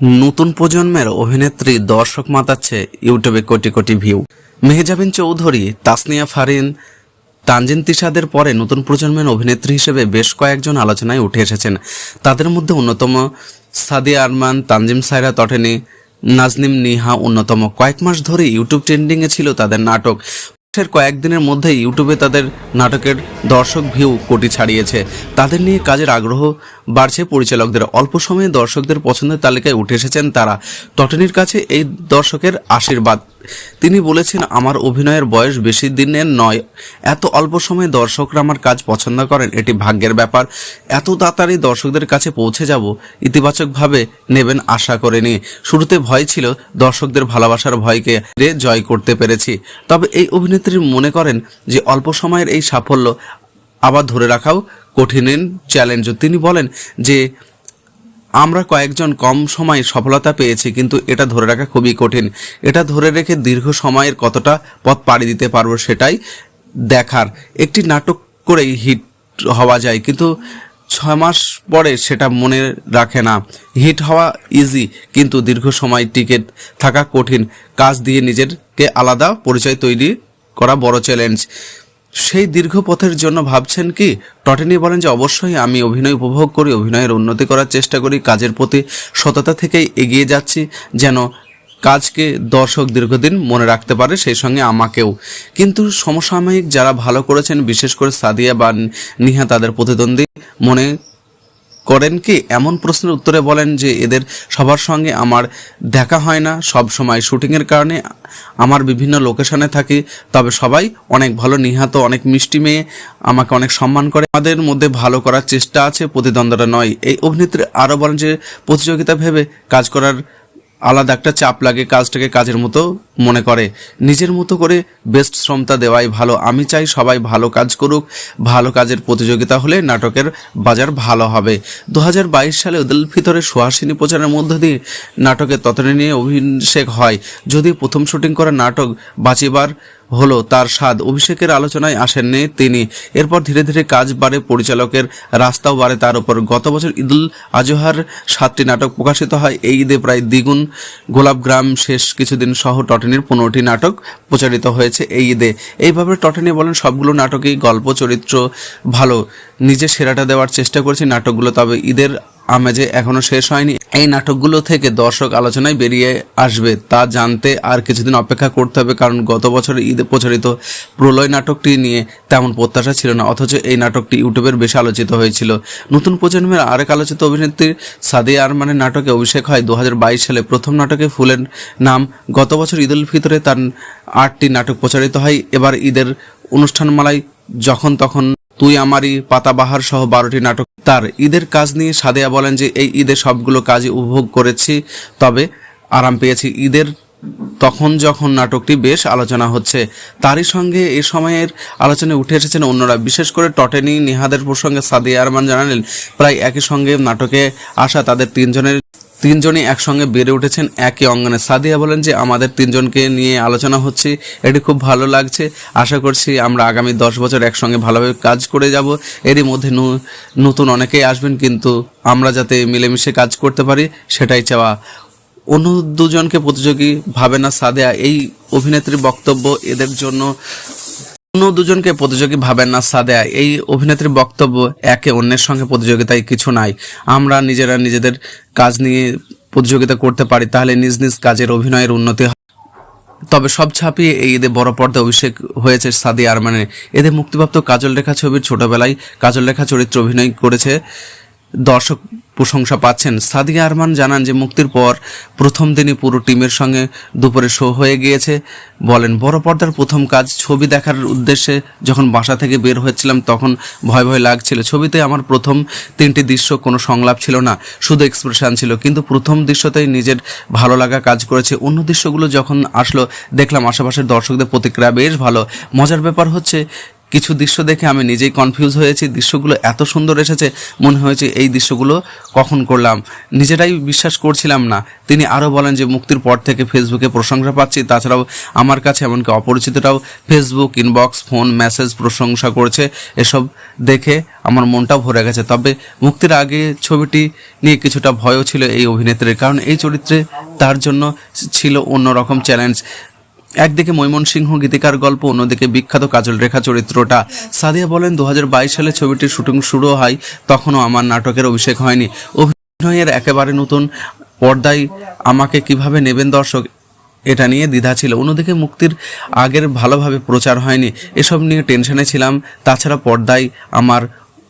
নতুন প্রজন্মের অভিনেত্রী, দর্শক মাতাচ্ছে ইউটিউবে কোটি কোটি ভিউ। মেহজাবিন চৌধুরী, তাসনিয়া ফারিন, তানজিন তিশাদের পরে নতুন প্রজন্মের অভিনেত্রী হিসেবে বেশ কয়েকজন আলোচনায় উঠে এসেছেন। তাদের মধ্যে অন্যতম সাদিয়া আরমান, তানজিম সাইরা তটেনি নাজনিম নিহা অন্যতম। কয়েক মাস ধরে ইউটিউব ট্রেন্ডিংয়ে ছিল তাদের নাটক। এর কয়েকদিনের মধ্যেই ইউটিউবে তাদের নাটকের দর্শক ভিউ কোটি ছাড়িয়েছে। তাদের নিয়ে কাজের আগ্রহ বাড়ছে পরিচালকদের। অল্প সময়ে দর্শকদের পছন্দের তালিকায় উঠে এসেছেন তারা। টটনির কাছে এই দর্শকের আশীর্বাদ। তিনি বলেছেন, আমার অভিনয়ের বয়স বেশি দিনের নয়। এত অল্প সময়ে দর্শকরা আমার কাজ পছন্দ করেন, এটি ভাগ্যের ব্যাপার। এত তাড়াতাড়ি দর্শকদের কাছে পৌঁছে যাব, ইতিবাচকভাবে নেবেন আশা করেনি। শুরুতে ভয় ছিল, দর্শকদের ভালোবাসার ভয়কে জয় করতে পেরেছি। তবে এই অভিনেত্রী মনে করেন যে, অল্প সময়ের এই সাফল্য আবার ধরে রাখাও কঠিন চ্যালেঞ্জ তিনি বলেন যে আমরা কয়েকজন কম সময়ে সফলতা পেয়েছি, কিন্তু এটা ধরে রাখা খুবই কঠিন। এটা ধরে রেখে দীর্ঘ সময়ের কতটা পথ পাড়ি দিতে পারব সেটাই দেখার। একটি নাটক করেই হিট হওয়া যায়, কিন্তু ছয় মাস পরে সেটা মনে রাখে না। হিট হওয়া ইজি কিন্তু দীর্ঘ সময় টিকে থাকা কঠিন। কাজ দিয়ে নিজেরকে আলাদা পরিচয় তৈরি করা বড় চ্যালেঞ্জ সেই দীর্ঘ পথের জন্য ভাবছেন কি? টটেনি বলেন যে, অবশ্যই আমি অভিনয় উপভোগ করি, অভিনয়ের উন্নতি করার চেষ্টা করি, কাজের প্রতি সততা থেকেই এগিয়ে যাচ্ছি, যেন কাজকে দর্শক দীর্ঘদিন মনে রাখতে পারে সেই সঙ্গে আমাকেও। কিন্তু সমসাময়িক যারা ভালো করেছেন, বিশেষ করে সাদিয়া বা নিহা তাদের প্রতিদ্বন্দ্বী মনে করেন কি? এমন প্রশ্নের উত্তরে বলেন যে এদের সবার সঙ্গে আমার দেখা হয় না। সব সময় শুটিংয়ের কারণে আমার বিভিন্ন লোকেশনে থাকি। তবে সবাই অনেক ভালো, নিহাত, অনেক মিষ্টি মেয়ে, আমাকে অনেক সম্মান করে। আমাদের মধ্যে ভালো করার চেষ্টা আছে প্রতিদ্বন্দ্বটা নয়। এই অভিনেত্রী আরও বলেন যে, প্রতিযোগিতা ভেবে কাজ করার আলাদা একটা চাপ লাগে কাজটাকে কাজের মতো মনে করে। নিজের মতো করে বেস্ট শ্রমটা দেওয়াই ভালো। আমি চাই সবাই ভালো কাজ করুক। ভালো কাজের প্রতিযোগিতা হলে নাটকের বাজার ভালো হবে। দু হাজার বাইশ সালে ওদের ভিতরে সুহাসিনী প্রচারের মধ্য দিয়ে নাটকের ততনে নিয়ে অভিষেক হয়। যদি প্রথম শুটিং করা নাটক বাঁচিবার হলো তার স্বাদ। অভিষেকের আলোচনায় আসেননি তিনি। এরপর ধীরে ধীরে কাজ বাড়ে, পরিচালকের রাস্তাও বাড়ে তার উপর। গত বছর ঈদুল আজহার সাতটি নাটক প্রকাশিত হয়। এই ঈদে প্রায় দ্বিগুণ গোলাপগ্রাম শেষ কিছুদিন সহ টটেনির পনেরোটি নাটক প্রচারিত হয়েছে এই ঈদে। এইভাবে টটেনি বলেন, সবগুলো নাটকেই গল্প, চরিত্র ভালো। নিজে সেরাটা দেওয়ার চেষ্টা করেছি নাটকগুলো, তবে ঈদের আমেজে এখনও শেষ হয়নি। এই নাটকগুলো থেকে দর্শক আলোচনায় বেরিয়ে আসবে, তা জানতে আর কিছুদিন অপেক্ষা করতে হবে কারণ গত বছর ঈদে প্রচারিত প্রলয় নাটকটি নিয়ে তেমন প্রত্যাশা ছিল না, অথচ এই নাটকটি ইউটিউবের বেশি আলোচিত হয়েছিল। নতুন প্রজন্মের আরেক আলোচিত অভিনেত্রী সাদিয়া আরমানের নাটকে অভিষেক হয় দু হাজার বাইশ সালে। প্রথম নাটকে ফুলের নাম, গত বছর ঈদ উল ফিতরে তার আটটি নাটক প্রচারিত হয়। এবার ঈদের অনুষ্ঠানমালায় যখন তখন তুই আমারই পাতাবাহার সহ বারোটি নাটক। তার ঈদের কাজ নিয়ে সাদেয়া বলেন যে, এই ঈদের সবগুলো কাজই উপভোগ করেছি, তবে আরাম পেয়েছি। ঈদের তখন যখন নাটকটি বেশ আলোচনা হচ্ছে, তারই সঙ্গে এ সময়ের আলোচনায় উঠে এসেছেন অন্যরা। বিশেষ করে টটেনি, নিহাদের প্রসঙ্গে সাদিয়া আরমান জানালেন, প্রায় একই সঙ্গে নাটকে আসা তাদের তিনজনের তিনজনই একসঙ্গে বেড়ে উঠেছেন একই অঙ্গনে। সাদিয়া বলেন যে, আমাদের তিনজনকে নিয়ে আলোচনা হচ্ছে, এটি খুব ভালো লাগছে। আশা করছি আমরা আগামী দশ বছর একসঙ্গে ভালোভাবে কাজ করে যাব। এরই মধ্যে নতুন অনেকেই আসবেন, কিন্তু আমরা যাতে মিলেমিশে কাজ করতে পারি, সেটাই চাওয়া। অন্য দুজনকে প্রতিযোগী ভাবে না, সাদেয়া, এই অভিনেত্রীর বক্তব্য এদের জন্য অন্য দুজনকে প্রতিযোগী ভাবেন না, সাদেয়া। এই অভিনেত্রীর বক্তব্য, একে অন্যের সঙ্গে প্রতিযোগিতায় কিছু নাই। আমরা নিজেরা নিজেদের কাজ নিয়ে প্রতিযোগিতা করতে পারি, তাহলে নিজ নিজ কাজের অভিনয়ের উন্নতি তবে সব ছাপিয়ে এই ঈদে বড় পর্দা অভিষেক হয়েছে সাদি আরমানের। এদের মুক্তিপ্রাপ্ত কাজল রেখা ছবির ছোটবেলায় কাজল রেখা চরিত্র অভিনয় করেছে দর্শক প্রশংসা পাচ্ছেন। সাদিয়া আরমান জানান যে, মুক্তির পর প্রথম দিনই পুরো টিমের সঙ্গে দুপুরে শো হয়ে গিয়েছে। বলেন, বড় পর্দার প্রথম কাজ ছবি দেখার উদ্দেশ্যে যখন বাসা থেকে বের হয়েছিলাম, তখন ভয় ভয় লাগছিল। ছবিতে আমার প্রথম তিনটি দৃশ্য কোনো সংলাপ ছিল না, শুধু এক্সপ্রেশন ছিল। কিন্তু প্রথম দৃশ্যতেই নিজের ভালো লাগা কাজ করেছে। অন্য দৃশ্যগুলো যখন আসলো, দেখলাম আশেপাশের দর্শকদের প্রতিক্রিয়া বেশ ভালো। মজার ব্যাপার হচ্ছে কিছু দৃশ্য দেখে আমি নিজেই কনফিউজ হয়েছি। দৃশ্যগুলো এত সুন্দর এসেছে, মনে হয়েছে এই দৃশ্যগুলো কখন করলাম। নিজেরাই বিশ্বাস করছিলাম না। তিনি আরও বলেন যে, মুক্তির পর থেকে ফেসবুকে প্রশংসা পাচ্ছি। তাছাড়াও আমার কাছে এমনকি অপরিচিতরাও ফেসবুক ইনবক্স ফোন মেসেজ প্রশংসা করছে। এসব দেখে আমার মনটাও ভরে গেছে। তবে মুক্তির আগে ছবিটি নিয়ে কিছুটা ভয়ও ছিল এই অভিনেত্রীর। কারণ এই চরিত্রে তার জন্য ছিল অন্যরকম চ্যালেঞ্জ একদিকে ময়মনসিংহ গীতিকার গল্প, অন্যদিকে বিখ্যাত কাজল রেখা চরিত্রটা। সাদিয়া বলেন দু হাজার বাইশ সালে ছবিটির শুটিং শুরু হয়, তখনও আমার নাটকের অভিষেক হয়নি। অভিনয়ের একেবারে নতুন পর্দায় আমাকে কীভাবে নেবেন দর্শক, এটা নিয়ে দ্বিধা ছিল। অন্যদিকে মুক্তির আগের ভালোভাবে প্রচার হয়নি, এসব নিয়ে টেনশনে ছিলাম। তাছাড়া পর্দায় আমার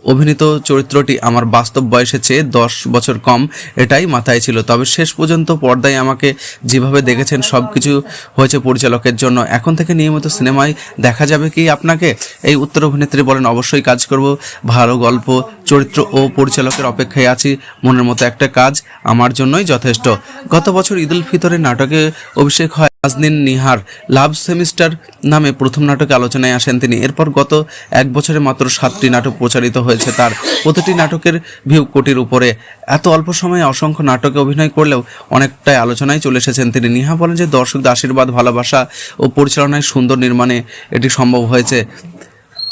অভিনীত চরিত্রটি আমার বাস্তব বয়সের চেয়ে দশ বছর কম, এটাই মাথায় ছিল। তবে শেষ পর্যন্ত পর্দায় আমাকে যেভাবে দেখেছেন সব কিছু হয়েছে পরিচালকের জন্য। এখন থেকে নিয়মিত সিনেমায় দেখা যাবে কি আপনাকে? এই উত্তর অভিনেত্রী বলেন, অবশ্যই কাজ করব। ভালো গল্প, চরিত্র ও পরিচালকের অপেক্ষায় আছি। মনের মতো একটা কাজ আমার জন্যই যথেষ্ট। গত বছর ঈদুল ফিতরে নাটকে অভিষেক হয়। নাজনীন নিহার লাভ সেমিস্টার নামে প্রথম নাটকে আলোচনায় আসেন তিনি। এরপর গত এক বছরে মাত্র সাতটি নাটক প্রচারিত হয়েছে তার। প্রতিটি নাটকের ভিউ কোটির উপরে। এত অল্প সময়ে অসংখ্য নাটকে অভিনয় করলেও অনেকটাই আলোচনায় চলে এসেছেন তিনি। নিহা বলেন যে দর্শকদের আশীর্বাদ, ভালোবাসা ও পরিচালনায় সুন্দর নির্মাণে এটি সম্ভব হয়েছে।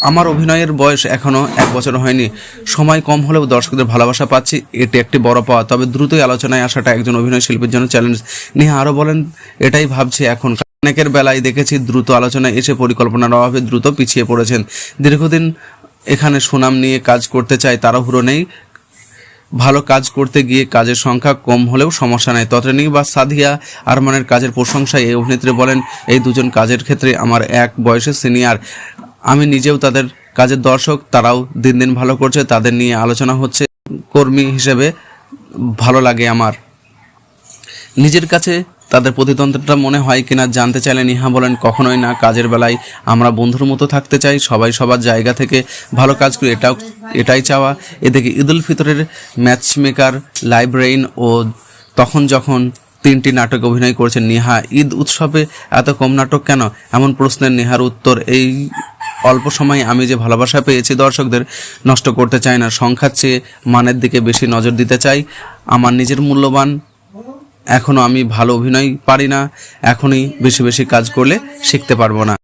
আমার অভিনয়ের বয়স এখনও এক বছর হয়নি। সময় কম হলেও দর্শকদের ভালোবাসা পাচ্ছি। এটি একটি বড় পাওয়া তবে দ্রুতই আলোচনায় আসাটা একজন অভিনয় শিল্পীর জন্য চ্যালেঞ্জ নিয়ে আরও বলেন, এটাই ভাবছি এখন। অনেকের বেলায় দেখেছি দ্রুত আলোচনায় এসে পরিকল্পনার অভাবে দ্রুত পিছিয়ে পড়েছেন। দীর্ঘদিন এখানে সুনাম নিয়ে কাজ করতে চাই তাড়াহুড়ো নেই। ভালো কাজ করতে গিয়ে কাজের সংখ্যা কম হলেও সমস্যা নেই। ততনি বা সাদিয়া আরমানের কাজের প্রশংসায় এই অভিনেত্রী বলেন, এই দুজন কাজের ক্ষেত্রে আমার এক বয়সের সিনিয়র। আমি নিজেও তাদের কাজের দর্শক, তারাও দিন দিন ভালো করছে, তাদের নিয়ে আলোচনা হচ্ছে। কর্মী হিসেবে ভালো লাগে আমার। নিজের কাছে তাদের প্রতিতন্ত্রটা মনে হয় কিনা জানতে চাইলে নিহা বলেন, কখনোই না। কাজের বেলায় আমরা বন্ধুর মতো থাকতে চাই, সবাই সবার জায়গা থেকে ভালো কাজ করি, এটাও, এটাই চাওয়া। এদিকে ঈদুল ফিতরের ম্যাচ মেকার লাইব্রেইন ও তখন যখন তিনটি নাটক অভিনয় করেছেন নিহা, ঈদ উৎসবে এত কম নাটক কেন? এমন প্রশ্নের নেহার উত্তর এই অল্প সময়ে আমি যে ভালোবাসা পেয়েছি দর্শকদের নষ্ট করতে চাই না, সংখ্যার চেয়ে মানের দিকে বেশি নজর দিতে চাই। আমার নিজের মূল্যবান এখনও আমি ভালো অভিনয় পারি না, এখনই বেশি বেশি কাজ করলে শিখতে পারব না।